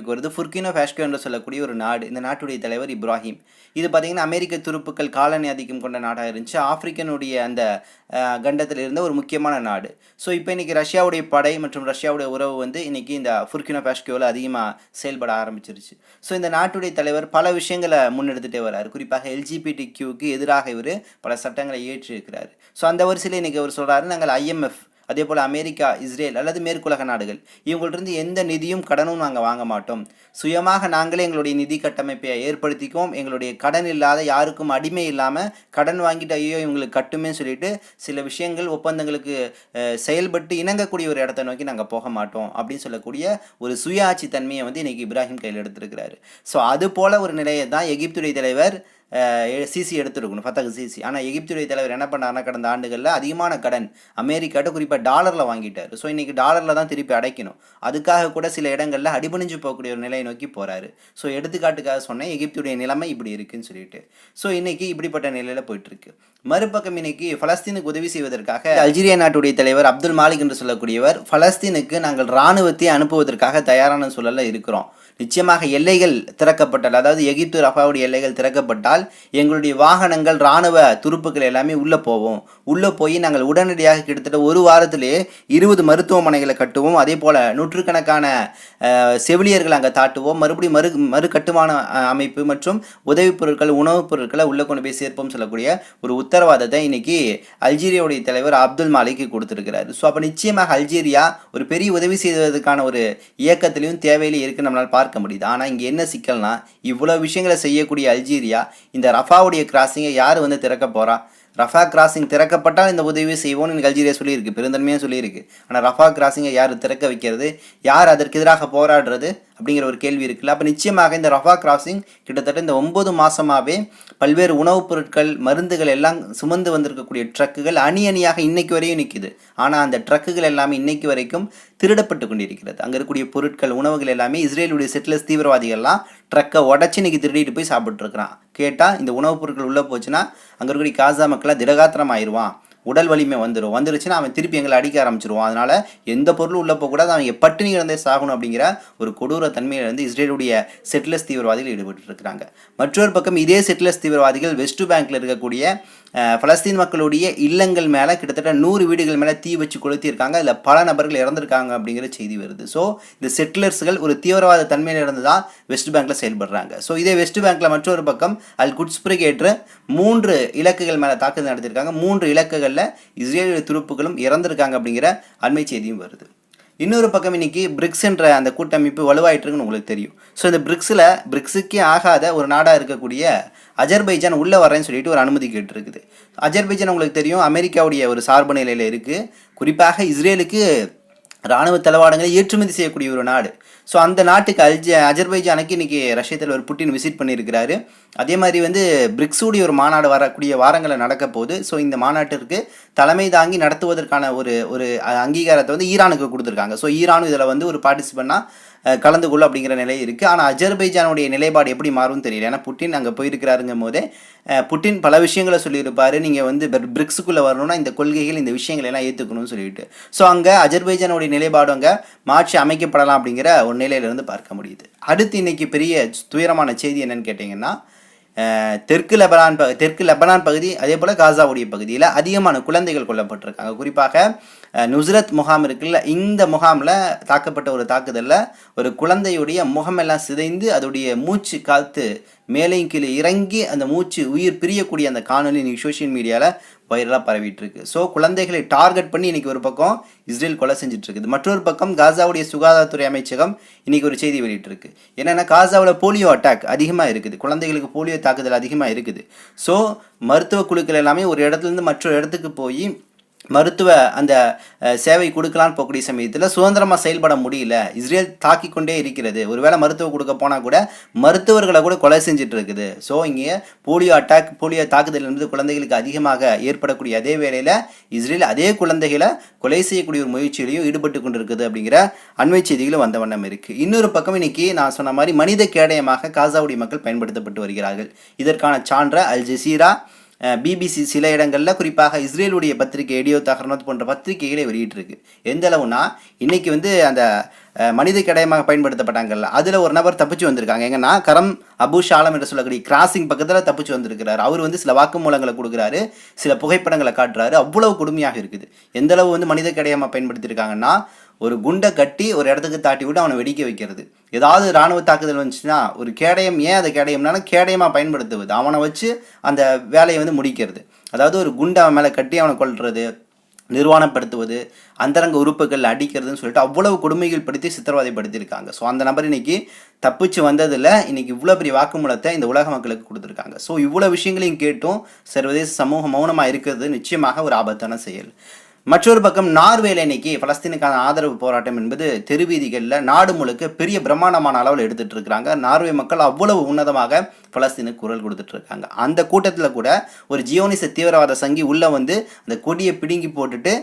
நினைவுக்கு வருது. ஃபுர்கினோ ஃபேஷ்கோ என்று சொல்லக்கூடிய ஒரு நாடு. இந்த நாட்டுடைய தலைவர் இப்ராஹிம். இது பார்த்தீங்கன்னா அமெரிக்க துருப்புக்கள் காலனி ஆதிக்கம் கொண்ட நாடாக இருந்துச்சு. ஆப்பிரிக்கனுடைய அந்த கண்டத்தில் இருந்த ஒரு முக்கியமான நாடு. ஸோ இப்போ இன்றைக்கி ரஷ்யாவுடைய படை மற்றும் ரஷ்யாவுடைய உறவு வந்து இன்றைக்கி இந்த ஃபுர்கினோ ஃபேஷ்கோவில் அதிகமாக செயல்பட ஆரம்பிச்சிருச்சு. ஸோ இந்த நாட்டுடைய தலைவர் பல விஷயங்களை முன்னெடுத்துகிட்டே வர்றார் குறிப்பாக எல்ஜிபிடி கியூக்கு எதிராக இவர் பல சட்டங்களை ஏற்றிருக்கிறார் ஸோ அந்த வரிசையில் இன்றைக்கி அவர் சொல்கிறாரு நாங்கள் ஐஎம்எஃப் அதே போல் அமெரிக்கா இஸ்ரேல் அல்லது மேற்குலக நாடுகள் இவங்களிருந்து எந்த நிதியும் கடனும் நாங்கள் வாங்க மாட்டோம். சுயமாக நாங்களே எங்களுடைய நிதி கட்டமைப்பை ஏற்படுத்திக்குவோம். எங்களுடைய கடன் இல்லாத யாருக்கும் அடிமை இல்லாமல் கடன் வாங்கிட்டு ஐயோ இவங்களுக்கு கட்டுமே சொல்லிட்டு சில விஷயங்கள் ஒப்பந்தங்களுக்கு செயல்பட்டு இணங்கக்கூடிய ஒரு இடத்தை நோக்கி நாங்கள் போக மாட்டோம் அப்படின்னு சொல்லக்கூடிய ஒரு சுயாட்சி தன்மையை வந்து இன்னைக்கு இப்ராஹிம் கையில் எடுத்திருக்கிறாரு. ஸோ அது போல ஒரு நிலையை தான் எகிப்துடைய தலைவர் சிசி எடுத்துருக்கணும் ஃபத்தகு சிசி. ஆனால் எகிப்துடைய தலைவர் என்ன பண்ணார்னா கடந்த ஆண்டுகளில் அதிகமான கடன் அமெரிக்காட்ட குறிப்பாக டாலரில் வாங்கிட்டார். ஸோ இன்றைக்கி டாலரில் தான் திருப்பி அடைக்கணும். அதுக்காக கூட சில இடங்களில் அடிபணிஞ்சு போகக்கூடிய ஒரு நிலையை நோக்கி போகிறாரு ஸோ எடுத்துக்காட்டுக்காக சொன்னேன் எகிப்துடைய நிலைமை இப்படி இருக்குன்னு சொல்லிட்டு. ஸோ இன்றைக்கி இப்படிப்பட்ட நிலையில் போயிட்டுருக்கு. மறுபக்கம் இன்னைக்கு பலஸ்தீனுக்கு உதவி செய்வதற்காக அல்ஜீரியா நாட்டுடைய தலைவர் அப்துல் மாலிக் என்று சொல்லக்கூடியவர் பலஸ்தீனுக்கு நாங்கள் இராணுவத்தை அனுப்புவதற்காக தயாரான சூழலில் இருக்கிறோம். நிச்சயமாக எல்லைகள் திறக்கப்பட்டால் அதாவது எகிப்து ரஃபாவுடைய எல்லைகள் திறக்கப்பட்டால் எங்களுடைய வாகனங்கள் இராணுவ துருப்புக்கள் எல்லாமே உள்ளே போவோம். உள்ளே போய் நாங்கள் உடனடியாக கிட்டத்தட்ட ஒரு வாரத்திலே இருபது மருத்துவமனைகளை கட்டுவோம். அதே போல் நூற்றுக்கணக்கான செவிலியர்கள் அங்கே தாட்டுவோம். மறுபடியும் மறு மறு கட்டுமான அமைப்பு மற்றும் உதவிப் பொருட்கள் உணவுப் பொருட்களை உள்ளே கொண்டு போய் சேர்ப்போம் சொல்லக்கூடிய ஒரு உத்தரவாதத்தை இன்னைக்கு அல்ஜீரியாவுடைய தலைவர் அப்துல் மாலிக்கு கொடுத்துருக்கிறார். ஸோ அப்போ நிச்சயமாக அல்ஜீரியா ஒரு பெரிய உதவி செய்வதற்கான ஒரு இயக்கத்திலையும் தேவையிலையும் இருக்கு. நம்மளால் பார்க்க முடியுது. ஆனால் இங்கே என்ன சிக்கல்னா இவ்வளோ விஷயங்களை செய்யக்கூடிய அல்ஜீரியா இந்த ரஃபாவுடைய கிராசிங்கை யார் வந்து திறக்க போறா? ரஃபா கிராசிங் திறக்கப்பட்டால் இந்த உதவியை செய்வோம்னு எனக்கு அல்ஜீரியா சொல்லியிருக்கு பெருந்தன்மையாக சொல்லியிருக்கு. ஆனால் ரஃபா கிராசிங்கை யார் திறக்க வைக்கிறது? யார் அதற்கு எதிராக போராடுறது? அப்படிங்கிற ஒரு கேள்வி இருக்குல்ல. அப்போ நிச்சயமாக இந்த ரஃபா கிராசிங் கிட்டத்தட்ட இந்த ஒம்பது மாதமாகவே பல்வேறு உணவுப் பொருட்கள் மருந்துகள் எல்லாம் சுமந்து வந்திருக்கக்கூடிய ட்ரக்குகள் அணி அணியாக இன்னைக்கு வரையும் நிற்கிது ஆனால் அந்த ட்ரக்குகள் எல்லாமே இன்னைக்கு வரைக்கும் திருடப்பட்டு கொண்டிருக்கிறது. அங்கே இருக்கக்கூடிய பொருட்கள் உணவுகள் எல்லாமே இஸ்ரேலுடைய செட்டிலர்ஸ் தீவிரவாதிகள்லாம் ட்ரக்கை உடச்சி இன்னைக்கு திருடிட்டு போய் சாப்பிட்ருக்குறான் கேட்டால் இந்த உணவுப் பொருட்கள் உள்ளே போச்சுன்னா அங்கே இருக்கக்கூடிய காசா மக்களாக திடகாத்திரம் ஆயிடுவான் உடல் வலிமை வந்துடும் வந்துருச்சுன்னா அவன் திருப்பி எங்களை அடிக்க ஆரம்பிச்சிருவான். அதனால எந்த பொருளும் உள்ளே போகக்கூடாது அவன் பட்டினி இருந்தே சாகணும் அப்படிங்கிற ஒரு கொடூர தன்மையில் வந்து இஸ்ரேலுடைய செட்டிலர்ஸ் தீவிரவாதிகள் ஈடுபட்டு இருக்கிறாங்க மற்றொரு பக்கம் இதே செட்டிலர்ஸ் தீவிரவாதிகள் வெஸ்ட் பேங்க்ல இருக்கக்கூடிய பலஸ்தீன் மக்களுடைய இல்லங்கள் மேலே கிட்டத்தட்ட நூறு வீடுகள் மேலே தீ வச்சு கொளுத்தியிருக்காங்க. அதில் பல நபர்கள் இறந்துருக்காங்க அப்படிங்கிற செய்தி வருது. ஸோ இந்த செட்டிலர்ஸ்கள் ஒரு தீவிரவாத தன்மையில் இருந்து தான் வெஸ்ட் பேங்கில் செயல்படுறாங்க. ஸோ இதே வெஸ்ட் பேங்கில் மற்றொரு பக்கம் அல் குட்ஸ் பிரிகேட்ரு மூன்று இலக்குகள் மேலே தாக்குதல் நடத்தியிருக்காங்க. மூன்று இலக்குகளில் இஸ்ரேலிய துருப்புகளும் இறந்திருக்காங்க அப்படிங்கிற அண்மை செய்தியும் வருது. இன்னொரு பக்கம் இன்னைக்கு பிரிக்ஸ்ன்ற அந்த கூட்டமைப்பு வலுவாயிட்டு இருக்குன்னு உங்களுக்கு தெரியும். ஸோ இந்த பிரிக்ஸில் பிரிக்ஸுக்கே ஆகாத ஒரு நாடாக இருக்கக்கூடிய அஜர்பைஜான் உள்ளே வரேன்னு சொல்லிட்டு ஒரு அனுமதி கேட்டிருக்குது. அஜர்பைஜான் உங்களுக்கு தெரியும் அமெரிக்காவுடைய ஒரு சார்பு நிலையில் இருக்குது குறிப்பாக இஸ்ரேலுக்கு இராணுவ தளவாடங்களை ஏற்றுமதி செய்யக்கூடிய ஒரு நாடு. ஸோ அந்த நாட்டுக்கு அல்ஜ அஜர்பைஜானுக்கு இன்றைக்கி ரஷ்ய தலைவர் புட்டின் விசிட் பண்ணியிருக்கிறாரு. அதே மாதிரி வந்து பிரிக்ஸுடைய ஒரு மாநாடு வரக்கூடிய வாரங்களில் நடக்க போகுது ஸோ இந்த மாநாட்டிற்கு தலைமை தாங்கி நடத்துவதற்கான ஒரு ஒரு அங்கீகாரத்தை வந்து ஈரானுக்கு கொடுத்துருக்காங்க. ஸோ ஈரானும் இதில் வந்து ஒரு பார்ட்டிசிபெண்ட்டாக கலந்து கொள்ளும் அப்படிங்கிற நிலை இருக்குது ஆனால் அஜர்பைஜானுடைய நிலைப்பாடு எப்படி மாறும்னு தெரியல. ஏன்னா புட்டின் அங்கே போயிருக்கிறாருங்கும் போதே புட்டின் பல விஷயங்களை சொல்லியிருப்பார். நீங்கள் வந்து பிரிக்ஸுக்குள்ளே வரணும்னா இந்த கொள்கைகள் இந்த விஷயங்கள் எல்லாம் ஏற்றுக்கணும்னு சொல்லிட்டு. ஸோ அங்கே அஜர்பைஜானுடைய நிலைப்பாடு அங்கே மாற்றி அமைக்கப்படலாம் அப்படிங்கிற ஒரு நிலையிலிருந்து பார்க்க முடியுது. அடுத்து இன்றைக்கி பெரிய துயரமான செய்தி என்னன்னு கேட்டிங்கன்னா தெற்கு லெபனான் பகு தெற்கு லெபனான் பகுதி அதே போல் காசாவுடைய பகுதியில் அதிகமான குழந்தைகள் கொல்லப்பட்டிருக்காங்க. குறிப்பாக அஹ், நுஸ்ரத் முகாம் இருக்குல்ல இந்த முகாமில் தாக்கப்பட்ட ஒரு தாக்குதலில் ஒரு குழந்தையுடைய முகமெல்லாம் சிதைந்து அதோடைய மூச்சு காத்து மேலையும் கீழே இறங்கி அந்த மூச்சு உயிர் பிரியக்கூடிய அந்த காணொலி இன்றைக்கி சோஷியல் மீடியாவில் வைரலாக பரவிட்டு இருக்கு ஸோ குழந்தைகளை டார்கெட் பண்ணி இன்னைக்கு ஒரு பக்கம் இஸ்ரேல் கொலை செஞ்சுட்டு இருக்குது மற்றொரு பக்கம் காசாவுடைய சுகாதாரத்துறை அமைச்சகம் இன்னைக்கு ஒரு செய்தி வெளியிட்டிருக்கு. என்னென்னா காசாவில் போலியோ அட்டாக் அதிகமாக இருக்குது. குழந்தைகளுக்கு போலியோ தாக்குதல் அதிகமாக இருக்குது. ஸோ மருத்துவ குழுக்கள் எல்லாமே ஒரு இடத்துலேருந்து மற்றொரு இடத்துக்கு போய் மருத்துவ அந்த சேவை கொடுக்கலான்னு போகக்கூடிய சமயத்தில் சுதந்திரமாக செயல்பட முடியல. இஸ்ரேல் தாக்கி கொண்டே இருக்கிறது. ஒருவேளை மருத்துவம் கொடுக்க போனால் கூட மருத்துவர்களை கூட கொலை செஞ்சுட்டு இருக்குது. ஸோ இங்கே போலியோ அட்டாக் போலியோ தாக்குதல் என்பது குழந்தைகளுக்கு அதிகமாக ஏற்படக்கூடிய அதே வேளையில் இஸ்ரேல் அதே குழந்தைகளை கொலை செய்யக்கூடிய ஒரு முயற்சியிலையும் ஈடுபட்டு கொண்டிருக்குது அப்படிங்கிற அண்மை செய்திகளும் வந்த வண்ணம் இருக்குது இன்னொரு பக்கம் இன்னைக்கு நான் சொன்ன மாதிரி மனித கேடயமாக காசாவுடைய மக்கள் பயன்படுத்தப்பட்டு வருகிறார்கள். இதற்கான சான்ற அல் ஜசீரா பிபிசி சில இடங்களில் குறிப்பாக இஸ்ரேலுடைய பத்திரிகை எடியோ தகர்னோத் போன்ற பத்திரிகைகளை வெளியிட்டிருக்கு. எந்த அளவுனா இன்னைக்கு வந்து அந்த மனித கடையமாக பயன்படுத்தப்பட்டாங்கல்ல அதில் ஒரு நபர் தப்பிச்சு வந்திருக்காங்க. எங்கன்னா கரம் அபு ஷாலம் என்று சொல்லக்கூடிய கிராசிங் பக்கத்தில் தப்பிச்சு வந்திருக்கிறார். அவர் வந்து சில வாக்குமூலங்களை கொடுக்குறாரு சில புகைப்படங்களை காட்டுறாரு. அவ்வளவு கொடுமையாக இருக்குது. எந்த அளவு வந்து மனித கடையமாக பயன்படுத்தியிருக்காங்கன்னா ஒரு குண்டை கட்டி ஒரு இடத்துக்கு தாட்டி விட்டு அவனை வெடிக்க வைக்கிறது. ஏதாவது இராணுவ தாக்குதல் வந்துச்சுன்னா ஒரு கேடயம் ஏன் அதை கேடயம்னாலும் கேடயமாக பயன்படுத்துவது. அவனை வச்சு அந்த வேலையை வந்து முடிக்கிறது. அதாவது ஒரு குண்டை அவன் மேலே கட்டி அவனை கொள்வது நிர்வாணப்படுத்துவது அந்தரங்க உறுப்புகள் அடிக்கிறதுன்னு சொல்லிட்டு அவ்வளவு கொடுமைகள் படுத்தி சித்திரவதைப்படுத்தியிருக்காங்க. ஸோ அந்த நபர் இன்னைக்கு தப்பிச்சு வந்ததில் இன்னைக்கு இவ்வளோ பெரிய வாக்குமூலத்தை இந்த உலக மக்களுக்கு கொடுத்துருக்காங்க. ஸோ இவ்வளோ விஷயங்களையும் கேட்டும் சர்வதேச சமூகம் மௌனமாக இருக்கிறது நிச்சயமாக ஒரு ஆபத்தான செயல். மற்றொரு பக்கம் நார்வேல இன்னைக்கு பலஸ்தீனுக்கான ஆதரவு போராட்டம் என்பது தெருவீதிகளில் நாடு முழுக்க பெரிய பிரம்மாண்டமான அளவில் எடுத்துட்டு இருக்கிறாங்க. நார்வே மக்கள் அவ்வளவு உன்னதமாக பலஸ்தீனுக்கு குரல் கொடுத்துட்டு இருக்காங்க. அந்த கூட்டத்தில் கூட ஒரு ஜியோனிச தீவிரவாத சங்கி உள்ள வந்து அந்த கொடியை பிடுங்கி போட்டுட்டு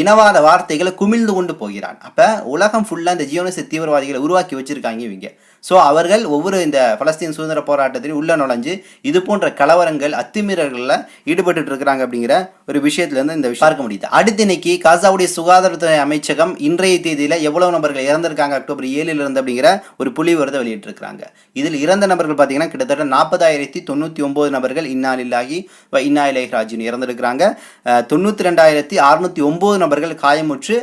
இனவாத வார்த்தைகளை குமிழ்ந்து கொண்டு போகிறான். அப்போ உலகம் ஃபுல்லாக இந்த ஜியோனிச தீவிரவாதிகளை உருவாக்கி வச்சிருக்காங்க இவங்க. ஸோ அவர்கள் ஒவ்வொரு இந்த பலஸ்தீன் சுதந்திர போராட்டத்திலும் உள்ள நுழைஞ்சு இது போன்ற கலவரங்கள் அத்துமீறல்களில் ஈடுபட்டு இருக்கிறாங்க அப்படிங்கிற ஒரு விஷயத்துலேருந்து இந்த விஷயம் பார்க்க முடியுது. அடுத்த இன்னைக்கு காசாவுடைய சுகாதாரத்துறை அமைச்சகம் இன்றைய தேதியில் எவ்வளவு நபர்கள் இறந்திருக்காங்க? அக்டோபர் ஏழில் இருந்து அப்படிங்கிற ஒரு புள்ளி விவரத்தை வெளியிட்டிருக்கிறாங்க. இதில் இறந்த நபர்கள் பார்த்தீங்கன்னா கிட்டத்தட்ட நாற்பதாயிரத்தி தொண்ணூற்றி ஒம்பது நபர்கள் இன்னாலில்லாகி வ இன்னா இலைஹி ராஜின் இறந்திருக்கிறாங்க. தொண்ணூற்றி ரெண்டாயிரத்தி அறுநூற்றி ஒம்பது நபர்கள் காயமுற்று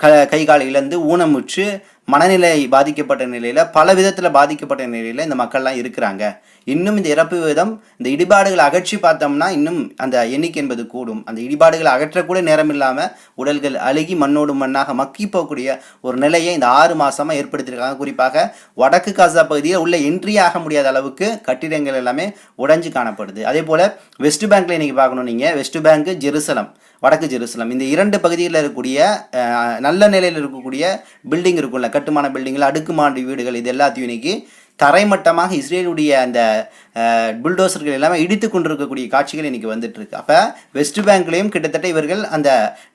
க கை கால் இழந்து ஊனமுற்று மனநிலை பாதிக்கப்பட்ட நிலையில் பல விதத்தில் பாதிக்கப்பட்ட நிலையில் இந்த மக்கள்லாம் இருக்கிறாங்க. இன்னும் இந்த இறப்பு விதம் இந்த இடிபாடுகளை அகற்றி பார்த்தோம்னா இன்னும் அந்த எண்ணிக்கை என்பது கூடும். அந்த இடிபாடுகளை அகற்றக்கூட நேரம் இல்லாமல் உடல்கள் அழுகி மண்ணோடு மண்ணாக மக்கி போகக்கூடிய ஒரு நிலையை இந்த ஆறு மாதமாக ஏற்படுத்தியிருக்காங்க. குறிப்பாக வடக்கு காசா பகுதியில் உள்ள என்ட்ரி ஆக முடியாத அளவுக்கு கட்டிடங்கள் எல்லாமே உடைஞ்சு காணப்படுது. அதே போல் வெஸ்ட் பேங்க்ல இன்னைக்கு பார்க்கணும் நீங்கள் வெஸ்ட் பேங்க் ஜெருசலம் வடக்கு ஜெருசலம். இந்த இரண்டு பகுதிகளில் இருக்கக்கூடிய நல்ல நிலையில் இருக்கக்கூடிய பில்டிங் இருக்கும்ல கட்டுமான பில்டிங்கில் அடுக்குமாடி வீடுகள் இது எல்லாத்தையும் இன்னைக்கு தரைமட்டமாக இஸ்ரேலுடைய அந்த புல்டோசர்கள் எல்லாமே இடித்து கொண்டிருக்கக்கூடிய காட்சிகள் இன்னைக்கு வந்துட்டுருக்கு. அப்போ வெஸ்ட் பேங்க்லேயும் கிட்டத்தட்ட இவர்கள் அந்த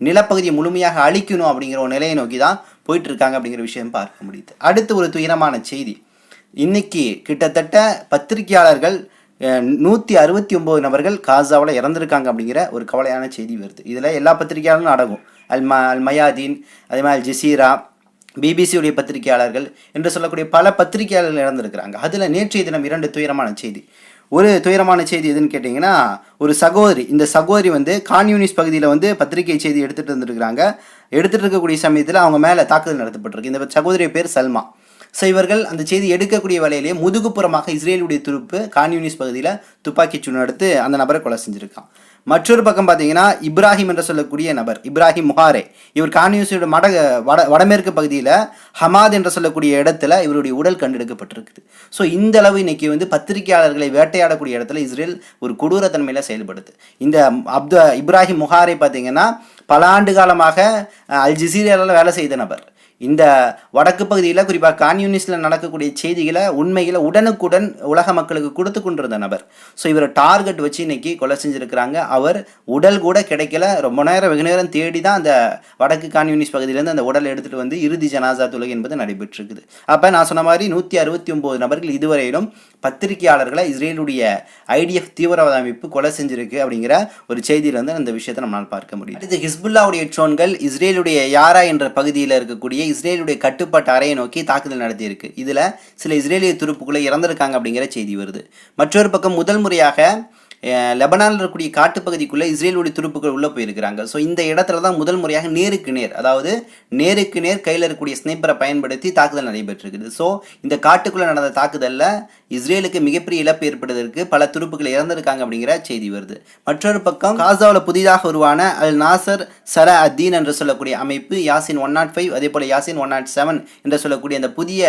நிலப்பகுதியை முழுமையாக அழிக்கணும் அப்படிங்கிற ஒரு நிலையை நோக்கி தான் போயிட்டுருக்காங்க அப்படிங்கிற விஷயம் பார்க்க முடியுது. அடுத்து ஒரு துயரமான செய்தி. இன்னைக்கு கிட்டத்தட்ட பத்திரிகையாளர்கள் நூற்றி அறுபத்தி ஒம்பது நபர்கள் காசாவில் இறந்துருக்காங்க அப்படிங்கிற ஒரு கவலையான செய்தி வருது. இதில் எல்லா பத்திரிகையாளரும் அடங்கும். அல் ம அல் மயாதீன் அதே மாதிரி அல் ஜசீரா பிபிசியுடைய பத்திரிகையாளர்கள் என்று சொல்லக்கூடிய பல பத்திரிகையாளர்கள் இறந்துருக்கிறாங்க. அதில் நேற்றைய தினம் இரண்டு துயரமான செய்தி. ஒரு துயரமான செய்தி எதுன்னு கேட்டிங்கன்னா ஒரு சகோதரி இந்த சகோதரி வந்து கான்யூனிஸ் பகுதியில் வந்து பத்திரிகை செய்தி எடுத்துகிட்டு இருந்துருக்கிறாங்க. எடுத்துகிட்டு இருக்கக்கூடிய சமயத்தில் அவங்க மேலே தாக்குதல் நடத்தப்பட்டிருக்கு. இந்த சகோதரி பேர் சல்மா. ஸோ இவர்கள் அந்த செய்தி எடுக்கக்கூடிய வேலையிலேயே முதுகுப்புறமாக இஸ்ரேலுடைய துருப்பு கான்யூனிஸ் பகுதியில் துப்பாக்கிச் சூடு நடத்து அந்த நபரை கொலை செஞ்சுருக்கான். மற்றொரு பக்கம் பார்த்தீங்கன்னா இப்ராஹிம் என்று சொல்லக்கூடிய நபர் இப்ராஹிம் முஹாரே. இவர் கான்யூனிஸோட மட வட வடமேற்கு பகுதியில் ஹமாத் என்று சொல்லக்கூடிய இடத்துல இவருடைய உடல் கண்டெடுக்கப்பட்டிருக்குது. ஸோ இந்த அளவு இன்னைக்கு வந்து பத்திரிகையாளர்களை வேட்டையாடக்கூடிய இடத்துல இஸ்ரேல் ஒரு கொடூரத்தன்மையில் செயல்படுது. இந்த அப்து இப்ராஹிம் முஹாரே பார்த்தீங்கன்னா பல ஆண்டு காலமாக அல் ஜிசீரியாவில் வேலை செய்த நபர். இந்த வடக்கு பகுதியில் குறிப்பாக கான்யூனிஸ்டில் நடக்கக்கூடிய செய்திகளை உண்மைகளை உடனுக்குடன் உலக மக்களுக்கு கொடுத்து கொண்டிருந்த நபர். ஸோ இவரை டார்கெட் வச்சு இன்னைக்கு கொலை செஞ்சுருக்கிறாங்க. அவர் உடல் கூட கிடைக்கல. ரொம்ப நேரம் வெகு நேரம் தேடி தான் அந்த வடக்கு கான்யூனிஸ்ட் பகுதியிலேருந்து அந்த உடலை எடுத்துகிட்டு வந்து இறுதி ஜனாசா தொழுகை என்பது நடைபெற்றிருக்குது. அப்போ நான் சொன்ன மாதிரி நூற்றி அறுபத்தி ஒம்பது நபர்கள் இதுவரையிலும் பத்திரிகையாளர்களை இஸ்ரேலுடைய ஐடிஎஃப் தீவிரவாத அமைப்பு கொலை செஞ்சிருக்கு அப்படிங்கிற ஒரு செய்தியில் வந்து அந்த விஷயத்தை நம்மளால் பார்க்க முடியும் அடுத்து ஹிஸ்புல்லாவுடைய ட்ரோன்கள் இஸ்ரேலுடைய யாரா என்ற பகுதியில் இருக்கக்கூடிய இஸ்ரேலுடைய கட்டுப்பாட்டு அறையை நோக்கி தாக்குதல் நடத்தியிருக்கு. இதில் சில இஸ்ரேலிய துருப்புக்குள்ளே இறந்திருக்காங்க அப்படிங்கிற செய்தி வருது. மற்றொரு பக்கம் முதல் முறையாக லெபனானில் இருக்கக்கூடிய காட்டுப்பகுதிக்குள்ளே இஸ்ரேலுடைய துருப்புகள் உள்ளே போயிருக்கிறாங்க. ஸோ இந்த இடத்துல தான் முதல் முறையாக நேருக்கு நேர் அதாவது நேருக்கு நேர் கையில் இருக்கக்கூடிய ஸ்னைப்பரை பயன்படுத்தி தாக்குதல் நடைபெற்றிருக்குது ஸோ இந்த காட்டுக்குள்ளே நடந்த தாக்குதலில் இஸ்ரேலுக்கு மிகப்பெரிய இழப்பு ஏற்படுவதற்கு பல துருப்புகள் இறந்திருக்காங்க அப்படிங்கிற செய்தி வருது. மற்றொரு பக்கம் காசாவில் புதிதாக உருவான அல் நாசர் சர அத்தீன் என்று சொல்லக்கூடிய அமைப்பு யாசின் ஒன் நாட் ஃபைவ் அதே போல் யாசின் ஒன் நாட் செவன் என்று சொல்லக்கூடிய அந்த புதிய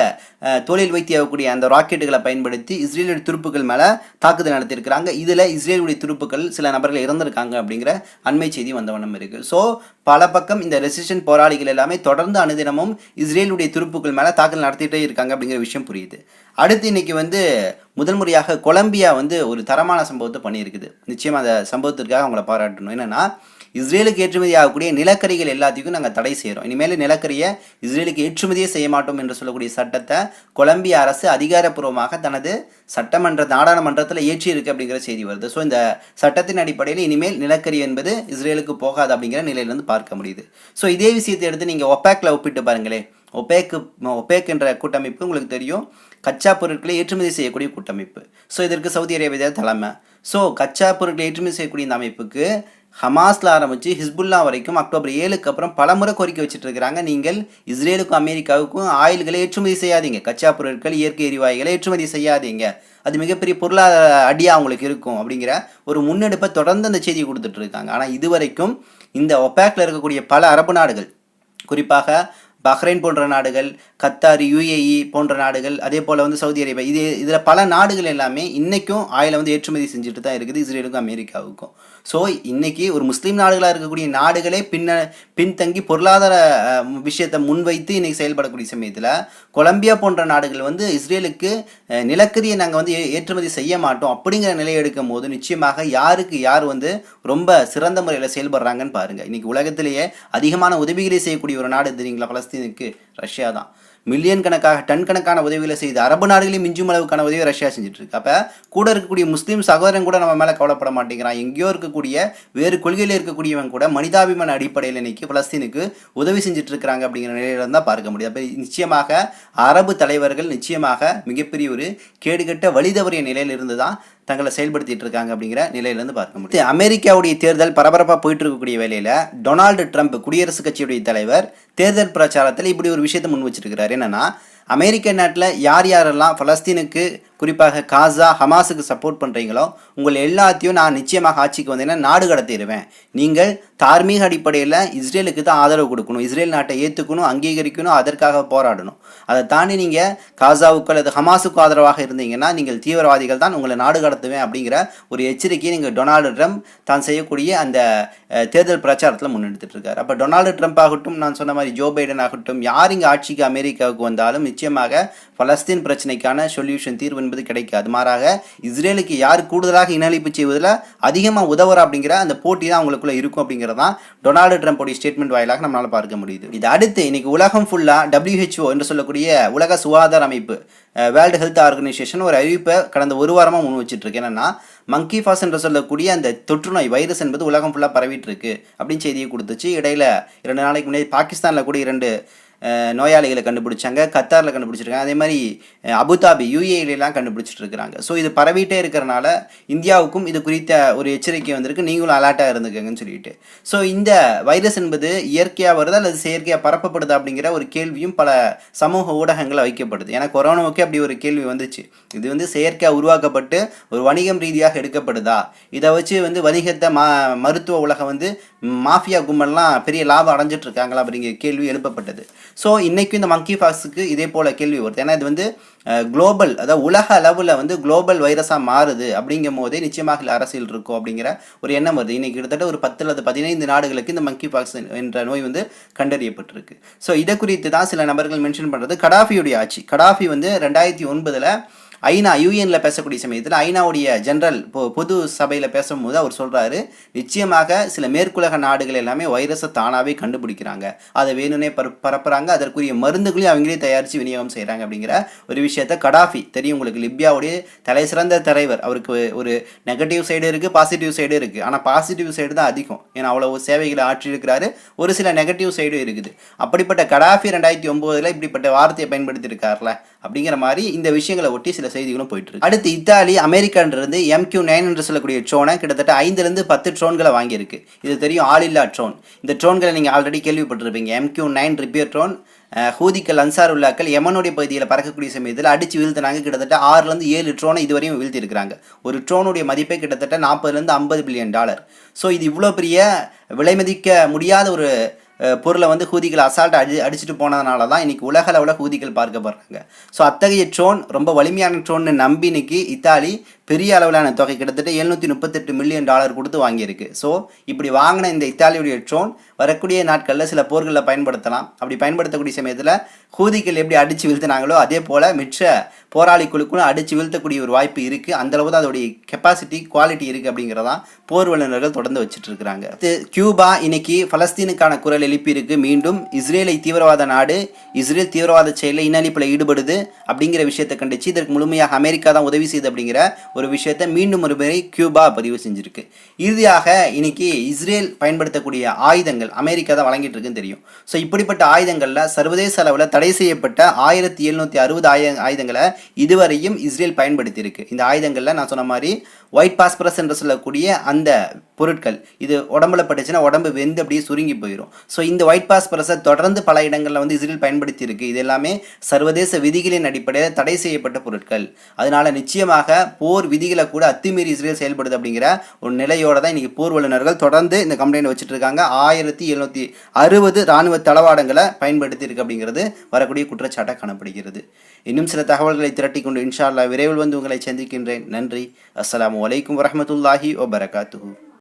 தொழில் வைத்தியாகக்கூடிய அந்த ராக்கெட்டுகளை பயன்படுத்தி இஸ்ரேலுடைய துருப்புகள் மேலே தாக்குதல் நடத்தியிருக்கிறாங்க. இதில் இஸ்ரேலுடைய துருப்புகள் சில நபர்கள் இறந்திருக்காங்க அப்படிங்கிற அண்மை செய்தி வந்த வண்ணம் இருக்குது ஸோ பல பக்கம் இந்த ரெசிஸ்டன் போராளிகள் எல்லாமே தொடர்ந்து அனுதினமும் இஸ்ரேலுடைய துருப்புக்கள் மேலே தாக்கல் நடத்திட்டே இருக்காங்க அப்படிங்கிற விஷயம் புரியுது. அடுத்து இன்னைக்கு வந்து முதல் முறையாக கொலம்பியா வந்து ஒரு தரமான சம்பவத்தை பண்ணியிருக்குது. நிச்சயமாக அந்த சம்பவத்திற்காக அவங்கள பாராட்டணும். என்னென்னா இஸ்ரேலுக்கு ஏற்றுமதி ஆகக்கூடிய நிலக்கரிகள் எல்லாத்தையும் நாங்கள் தடை செய்கிறோம் இனிமேல் நிலக்கரியை இஸ்ரேலுக்கு ஏற்றுமதியே செய்ய மாட்டோம் என்று சொல்லக்கூடிய சட்டத்தை கொலம்பிய அரசு அதிகாரப்பூர்வமாக தனது சட்டமன்ற நாடாளுமன்றத்தில் ஏற்றி இருக்கு அப்படிங்கிற செய்தி வருது. ஸோ இந்த சட்டத்தின் அடிப்படையில் இனிமேல் நிலக்கரி என்பது இஸ்ரேலுக்கு போகாது அப்படிங்கிற நிலையிலிருந்து பார்க்க முடியுது. ஸோ இதே விஷயத்தை எடுத்து நீங்கள் ஒப்பேக்கில் ஒப்பிட்டு பாருங்களேன். ஒப்பேக்கு ஒப்பேக் என்ற கூட்டமைப்பு உங்களுக்கு தெரியும். கச்சா பொருட்களை ஏற்றுமதி செய்யக்கூடிய கூட்டமைப்பு. ஸோ இதற்கு சவுதி அரேபியா தலைமை. ஸோ கச்சா பொருட்களை ஏற்றுமதி செய்யக்கூடிய இந்த அமைப்புக்கு ஹமாஸ்ல ஆரம்பித்து ஹிஸ்புல்லா வரைக்கும் அக்டோபர் ஏழுக்கு அப்புறம் பலமுறை கோரிக்கை வச்சுட்டு இருக்கிறாங்க. நீங்கள் இஸ்ரேலுக்கும் அமெரிக்காவுக்கும் ஆயில்களை ஏற்றுமதி செய்யாதீங்க. கச்சா பொருட்கள் இயற்கை எரிவாயுகளை ஏற்றுமதி செய்யாதீங்க. அது மிகப்பெரிய பொருளாதார அடியாக அவங்களுக்கு இருக்கும் அப்படிங்கிற ஒரு முன்னெடுப்பை தொடர்ந்து அந்த செய்தி கொடுத்துட்டு இருக்காங்க. ஆனால் இதுவரைக்கும் இந்த ஒப்பேக்கில் இருக்கக்கூடிய பல அரபு நாடுகள் குறிப்பாக பஹ்ரைன் போன்ற நாடுகள் கத்தார் யுஏஇ போன்ற நாடுகள் அதே போல் வந்து சவுதி அரேபியா இது இதில் பல நாடுகள் எல்லாமே இன்றைக்கும் ஆயிலை வந்து ஏற்றுமதி செஞ்சுட்டு தான் இருக்குது இஸ்ரேலுக்கும் அமெரிக்காவுக்கும். ஸோ இன்றைக்கி ஒரு முஸ்லீம் நாடுகளாக இருக்கக்கூடிய நாடுகளே பின்ன பின்தங்கி பொருளாதார விஷயத்தை முன்வைத்து இன்றைக்கி செயல்படக்கூடிய சமயத்தில் கொலம்பியா போன்ற நாடுகள் வந்து இஸ்ரேலுக்கு நிலக்கரியை நாங்கள் வந்து ஏ- ஏற்றுமதி செய்ய மாட்டோம் அப்படிங்கிற நிலையை எடுக்கும் போது நிச்சயமாக யாருக்கு யார் வந்து ரொம்ப சிறந்த முறையில் செயல்படுறாங்கன்னு பாருங்க. இன்றைக்கி உலகத்திலேயே அதிகமான உதவிகளை செய்யக்கூடிய ஒரு நாடு தெரியுங்களா பலஸ்தீனுக்கு ரஷ்யா தான். மில்லியன் கணக்காக டன் கணக்கான உதவிகளை செய்து அரபு நாடுகளையும் மிஞ்சும் அளவுக்கான உதவியை ரஷ்யா செஞ்சுட்டு இருக்கு அப்போ கூட இருக்கக்கூடிய முஸ்லீம் சகோதரன் கூட நம்ம மேலே கவலைப்பட மாட்டேங்கிறான். எங்கேயோ இருக்கக்கூடிய வேறு கொள்கையில் இருக்கக்கூடியவன் கூட மனிதாபிமான அடிப்படையில் இன்னைக்கு பலஸ்தீனுக்கு உதவி செஞ்சுட்டு இருக்கிறாங்க அப்படிங்கிற நிலையில தான் பார்க்க முடியும் அப்போ நிச்சயமாக அரபு தலைவர்கள் நிச்சயமாக மிகப்பெரிய ஒரு கேடுகட்ட வழி தவறிய நிலையில் இருந்து தான் தங்களை செயல்படுத்திட்டு இருக்காங்க அப்படிங்கிற நிலையிலேருந்து பார்க்க முடியும். அமெரிக்காவுடைய தேர்தல் பரபரப்பாக போயிட்டு இருக்கக்கூடிய வேலையில் டொனால்டு ட்ரம்ப் குடியரசுக் கட்சியுடைய தலைவர் தேர்தல் பிரச்சாரத்தில் இப்படி ஒரு விஷயத்தை முன் வச்சிருக்கிறார். என்னன்னா அமெரிக்க நாட்டில் யார் யாரெல்லாம் பலஸ்தீனுக்கு குறிப்பாக காசா ஹமாஸுக்கு சப்போர்ட் பண்ணுறீங்களோ உங்கள் எல்லாத்தையும் நான் நிச்சயமாக ஆட்சிக்கு வந்தேன்னா நாடு கடத்திடுவேன். நீங்கள் தார்மீக அடிப்படையில் இஸ்ரேலுக்கு தான் ஆதரவு கொடுக்கணும். இஸ்ரேல் நாட்டை ஏற்றுக்கணும் அங்கீகரிக்கணும் அதற்காக போராடணும். அதை தாண்டி நீங்கள் காசாவுக்கு அல்லது ஹமாஸுக்கு ஆதரவாக இருந்தீங்கன்னா நீங்கள் தீவிரவாதிகள் தான் உங்களை நாடு கடத்துவேன் அப்படிங்கிற ஒரு எச்சரிக்கையை நீங்கள் டொனால்டு ட்ரம்ப் தான் செய்யக்கூடிய அந்த தேர்தல் பிரச்சாரத்தில் முன்னெடுத்துட்டு இருக்காரு அப்போ டொனால்டு ட்ரம்ப் ஆகட்டும் நான் சொன்ன மாதிரி ஜோ பைடன் ஆகட்டும் யார் இங்கே ஆட்சிக்கு அமெரிக்காவுக்கு வந்தாலும் நிச்சயமாக பலஸ்தீன் பிரச்சனைக்கான சொல்யூஷன் தீர்வு என்பது கிடைக்காது மாறாக இஸ்ரேலுக்கு யார் கூடுதலாக இனஅழிப்பு செய்வதில் அதிகமாக உதவுற அப்படிங்கிற அந்த போட்டி தான் அவங்களுக்குள்ள இருக்கும் அப்படிங்கிறது தான் டொனால்டு ட்ரம்ப்போடைய ஸ்டேட்மெண்ட் வாயிலாக நம்மளால் பார்க்க முடியுது. இது அடுத்து இன்னைக்கு உலகம் ஃபுல்லாக டபிள்யூஹெச்ஓ என்று சொல்லக்கூடிய உலக சுகாதார அமைப்பு வேர்ல்டு ஹெல்த் ஆர்கனைசேஷன் ஒரு அறிவிப்பை கடந்த ஒரு வாரமாக முன் வச்சுட்ருக்கு என்னென்னா மங்கி ஃபாஸ் என்று சொல்லக்கூடிய அந்த தொற்றுநோய் வைரஸ் என்பது உலகம் ஃபுல்லாக பரவிட்டு இருக்கு அப்படின்னு செய்தியை கொடுத்துச்சு. இடையில இரண்டு நாளைக்கு முன்னாடி பாகிஸ்தானில் கூட இரண்டு நோயாளிகளை கண்டுபிடிச்சாங்க கத்தாரில் கண்டுபிடிச்சிருக்காங்க. அதே மாதிரி அபுதாபி யூஏலாம் கண்டுபிடிச்சிட்டு இருக்கிறாங்க ஸோ இது பரவிட்டே இருக்கிறனால இந்தியாவுக்கும் இது குறித்த ஒரு எச்சரிக்கை வந்திருக்கு. நீங்களும் அலர்ட்டாக இருந்துக்கங்கன்னு சொல்லிட்டு. ஸோ இந்த வைரஸ் என்பது இயற்கையாக வருதா அல்லது செயற்கையாக பரப்பப்படுதா அப்படிங்கிற ஒரு கேள்வியும் பல சமூக ஊடகங்களில் வைக்கப்படுது. ஏன்னா கொரோனாவுக்கு அப்படி ஒரு கேள்வி வந்துச்சு. இது வந்து செயற்கையாக உருவாக்கப்பட்டு ஒரு வணிகம் ரீதியாக எடுக்கப்படுதா? இதை வச்சு வந்து வணிகத்தை மா மருத்துவ உலகம் வந்து மாஃபியா கும்பல்லாம் பெரிய லாபம் அடைஞ்சிட்டு இருக்காங்களா அப்படிங்கிற கேள்வி எழுப்பப்பட்டது. ஸோ இன்றைக்கும் இந்த மங்கி ஃபாக்ஸுக்கு இதே போல் கேள்வி வருது. ஏன்னா இது வந்து குளோபல் அதாவது உலக அளவில் வந்து குளோபல் வைரஸாக மாறுது அப்படிங்கும் போதே நிச்சயமாக இல்லை அரசியல் இருக்கும் அப்படிங்கிற ஒரு எண்ணம் வருது. இன்றைக்கி கிட்டத்தட்ட ஒரு பத்து அல்லது பதினைந்து நாடுகளுக்கு இந்த மங்கி பாக்ஸ் என்ற நோய் வந்து கண்டறியப்பட்டிருக்கு. ஸோ இதை குறித்து தான் சில நபர்கள் மென்ஷன் பண்ணுறது கடாஃபியுடைய ஆட்சி. கடாஃபி வந்து ரெண்டாயிரத்தி ஒன்பதில் ஐநா யூஎனில் பேசக்கூடிய சமயத்தில் ஐநாவுடைய ஜென்ரல் பொ பொது சபையில் பேசும்போது அவர் சொல்கிறாரு நிச்சயமாக சில மேற்குலக நாடுகள் எல்லாமே வைரஸை தானாகவே கண்டுபிடிக்கிறாங்க. அதை வேணும்னே பர பரப்புகிறாங்க அதற்குரிய மருந்துகளையும் அவங்களே தயாரித்து விநியோகம் செய்கிறாங்க அப்படிங்கிற ஒரு விஷயத்தை கடாஃபி தெரியும் உங்களுக்கு லிபியாவுடைய தலை சிறந்த தலைவர். அவருக்கு ஒரு நெகட்டிவ் சைடு இருக்குது பாசிட்டிவ் சைடு இருக்குது ஆனால் பாசிட்டிவ் சைடு தான் அதிகம். ஏன்னா அவ்வளோ சேவைகளை ஆற்றியிருக்கிறாரு. ஒரு சில நெகட்டிவ் சைடும் இருக்குது. அப்படிப்பட்ட கடாஃபி ரெண்டாயிரத்தி ஒம்போதில் இப்படிப்பட்ட வார்த்தையை பயன்படுத்தியிருக்காருல அப்படிங்கிற மாதிரி இந்த விஷயங்களை ஒட்டி சில செய்திகளும் போயிட்டு இருக்கு அடுத்து இத்தாலி அமெரிக்கான்றது எம்கியூ நைன் என்று சொல்லக்கூடிய ட்ரோனை கிட்டத்தட்ட ஐந்துலேருந்து பத்து ட்ரோன்களை வாங்கியிருக்கு. இது தெரியும் ஆளில்லா ட்ரோன் இந்த ட்ரோன்களை நீங்கள் ஆல்ரெடி கேள்விப்பட்டிருப்பீங்க. M Q nine reaper drone ஹூதிக்கள் Ansar உல்லாக்கள் யமனுடைய பகுதியில் பறக்கக்கூடிய சமயத்தில் அடித்து வீழ்த்தினாங்க. கிட்டத்தட்ட ஆறுலேருந்து ஏழு ட்ரோனை இதுவரையும் வீழ்த்திருக்கிறாங்க ஒரு ட்ரோனுடைய மதிப்பே கிட்டத்தட்ட நாற்பதுலேருந்து ஐம்பது பில்லியன் டாலர் ஸோ இது இவ்வளோ பெரிய விலை மதிக்க முடியாத ஒரு பொருளை வந்து ஹூதிகள் அசால்ட் அடி அடிச்சுட்டு போனதுனால தான் இன்னைக்கு உலகளவில் ஹூதிகள் பார்க்கப்படுறாங்க. ஸோ அத்தகைய ட்ரோன் ரொம்ப வலிமையான ட்ரோன்னு நம்பி இன்னைக்கு இத்தாலி பெரிய அளவிலான தொகை கிட்டத்தட்ட எழுநூற்றி முப்பத்தெட்டு மில்லியன் டாலர் கொடுத்து வாங்கியிருக்கு. ஸோ இப்படி வாங்கின இந்த இத்தாலியுடைய ட்ரோன் வரக்கூடிய நாட்களில் சில போர்களில் பயன்படுத்தலாம். அப்படி பயன்படுத்தக்கூடிய சமயத்தில் ஹூதிகள் எப்படி அடித்து வீழ்த்தினாங்களோ அதே போல் மிச்ச போராளி குழுக்களும் அடித்து வீழ்த்தக்கூடிய ஒரு வாய்ப்பு இருக்குது அந்தளவு தான் அதோடைய கெப்பாசிட்டி குவாலிட்டி இருக்குது அப்படிங்கிறதான் போர் வல்லுநர்கள் தொடர்ந்து வச்சுட்டு இருக்கிறாங்க கியூபா இன்னைக்கு பலஸ்தீனுக்கான குரல் எழுப்பியிருக்கு மீண்டும் இஸ்ரேலை தீவிரவாத நாடு இஸ்ரேல் தீவிரவாத செயலில் இன்னழிப்பில் ஈடுபடுது அப்படிங்கிற விஷயத்தை கண்டிச்சு இதற்கு முழுமையாக அமெரிக்கா தான் உதவி செய்யுது அப்படிங்கிற ஒரு விஷயத்தை மீண்டும் ஒரு முறை கியூபா பதிவு செஞ்சிருக்கு. இறுதியாக இன்னைக்கு இஸ்ரேல் பயன்படுத்தக்கூடிய ஆயுதங்கள் அமெரிக்கா தான் வழங்கிட்டு இருக்குன்னு தெரியும். ஸோ இப்படிப்பட்ட ஆயுதங்களில் சர்வதேச அளவில் தடை செய்யப்பட்ட ஆயிரத்தி எழுநூற்றி அறுபது ஆய ஆயுதங்களை இதுவரையும் இஸ்ரேல் பயன்படுத்தி இருக்கு இந்த ஆயுதங்களில் நான் சொன்ன மாதிரி ஒயிட் பாஸ்பரஸ் என்று சொல்லக்கூடிய அந்த பொருட்கள். இது உடம்புல பட்டுச்சுன்னா உடம்பு வெந்து அப்படியே சுருங்கி போயிடும் ஸோ இந்த ஒயிட் பாஸ்பரஸை தொடர்ந்து பல இடங்களில் வந்து இஸ்ரேல் பயன்படுத்தி இருக்கு இது எல்லாமே சர்வதேச விதிகளின் அடிப்படையில் தடை செய்யப்பட்ட பொருட்கள். அதனால நிச்சயமாக போர் விதிகளை கூட அத்துமீறி இஸ்ரேல் செயல்படுது அப்படிங்கிற ஒரு நிலையோட தான் இன்னைக்கு போர் வல்லுநர்கள் தொடர்ந்து இந்த கம்ப்ளைண்ட் வச்சுட்டு இருக்காங்க ஆயிரத்தி எழுநூத்தி அறுபது ராணுவ தளவாடங்களை பயன்படுத்தி இருக்கு அப்படிங்கிறது வரக்கூடிய குற்றச்சாட்டாக காணப்படுகிறது. இன்னும் சில தகவல்களை திரட்டி கொண்டு இன்ஷா அல்லாஹ் விரைவில் வந்து உங்களை சந்திக்கின்றேன். நன்றி. அஸ்ஸலாமு அலைக்கும் ஓ வபரகாத்துஹு.